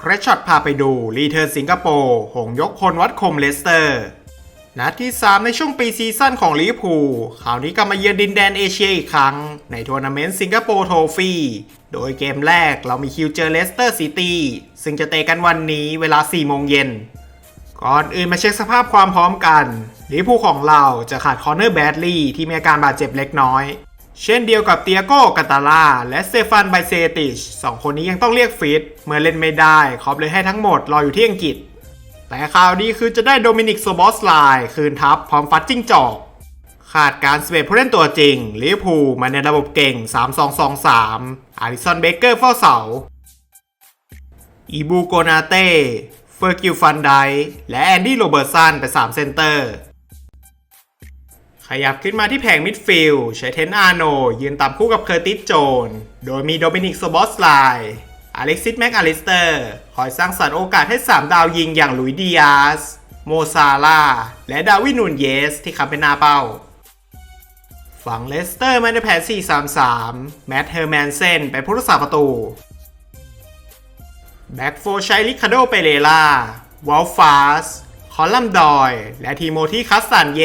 แครชช็อตพาไปดูรีเทิร์นสิงคโปร์หงยกพลวัดคมเลสเตอร์นัดที่ 3 ในช่วงปีซีซั่นของลิเวอร์พูลคราวนี้กลับมาเยือนดินแดนเอเชียอีกครั้ง ในทัวร์นาเมนต์สิงคโปร์โทฟี่โดยเกมแรกเรามีคิวเจอเลสเตอร์ซิตี้ซึ่งจะเตะกันวันนี้เวลา 4 โมงเย็น ก่อนอื่นมาเช็คสภาพความพร้อมกันลิเวอร์พูลของเราจะขาดคอนเนอร์แบดลีย์ที่มีอาการบาดเจ็บเล็กน้อย เช่นเดียวกับเตียโก้กาตาล่าและเตฟานไบเซติชสองคนนี้ยังต้องเรียกฟิตเมื่อเล่นไม่ได้คอปเลยให้ทั้งหมดรออยู่ที่อังกฤษ แต่ข่าวดีคือจะได้โดมินิกโซบอสไลน์คืนทัพพร้อมฟัดจิ้งจอก ขาดการสเปซผู้เล่นตัวจริงลิเวอร์พูลมาในระบบเก่ง 3-2-2-3 อาริสันเบเกอร์เฝ้าเสาอีบูโกนาเต้เฟอร์กิลฟันไดและแอนดี้โรเบิร์ตสันไป3เซนเตอร์ ขยับขึ้นมาที่แผงมิดฟิลด์ใช้เทนอาร์โน ยืนตามคู่กับเคอร์ติสโจน โดยมีโดมินิกโซบอสไลอเล็กซิสแม็กอลิสเตอร์ คอยสร้างสรรค์โอกาสให้ 3 ดาวยิงอย่างลุยดิอาส โมซาลา และดาวินนูนเยส ที่คำเป็นหน้าเป้า ฝั่งเลสเตอร์มาในแผน 4-3-3 แมตต์เฮอร์แมนเซนไปผู้รักษาประตู แบ็กโฟร์ใช้ลิคาโดเปเรล่าวอลฟาส คอลัมดอย และทีโมที่คัสตันเย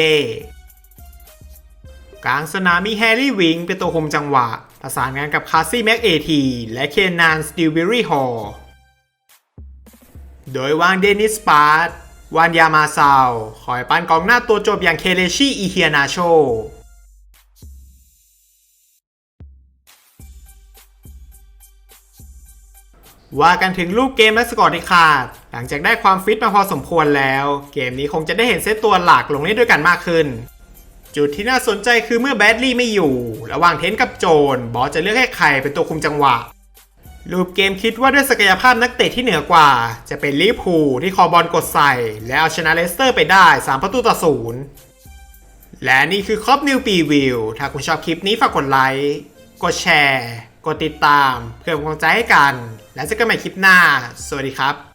กลางสนามมีแฮร์รี่วิงเป็นตัวคุมจังหวะ ประสานงานกับคาร์ซี่แม็กเอทีและเคนนานสติวเบอรี่ฮอลโดยวางเดนิสปาร์ตวานยามาซาวคอยปั้นกองหน้าตัวจบอย่างเคเลชี่อีเฮียนาโชว่ากันถึงรูปเกมและสกอร์ที่ขาด หลังจากได้ความฟิตมาพอสมควรแล้ว เกมนี้คงจะได้เห็นเซตตัวหลักลงเล่นด้วยกันมากขึ้น จุดที่น่าสนใจคือเมื่อแบดลี่ไม่อยู่ ระหว่างเทนกับโจนบอสจะเลือกให้ใครเป็นตัวคุมจังหวะ รูปเกมคิดว่าด้วยศักยภาพนักเตะที่เหนือกว่า จะเป็นลิเวอร์พูลที่คอบอลกดใส่ และเอาชนะเลสเตอร์ไปได้ 3 ประตูต่อศูนย์และนี่คือครอบนิวปีวิว ถ้าคุณชอบคลิปนี้ฝากกดไลค์ กดแชร์ กดติดตาม เพื่อเป็นกำลังใจให้กัน และเจอกันใหม่คลิปหน้า สวัสดีครับ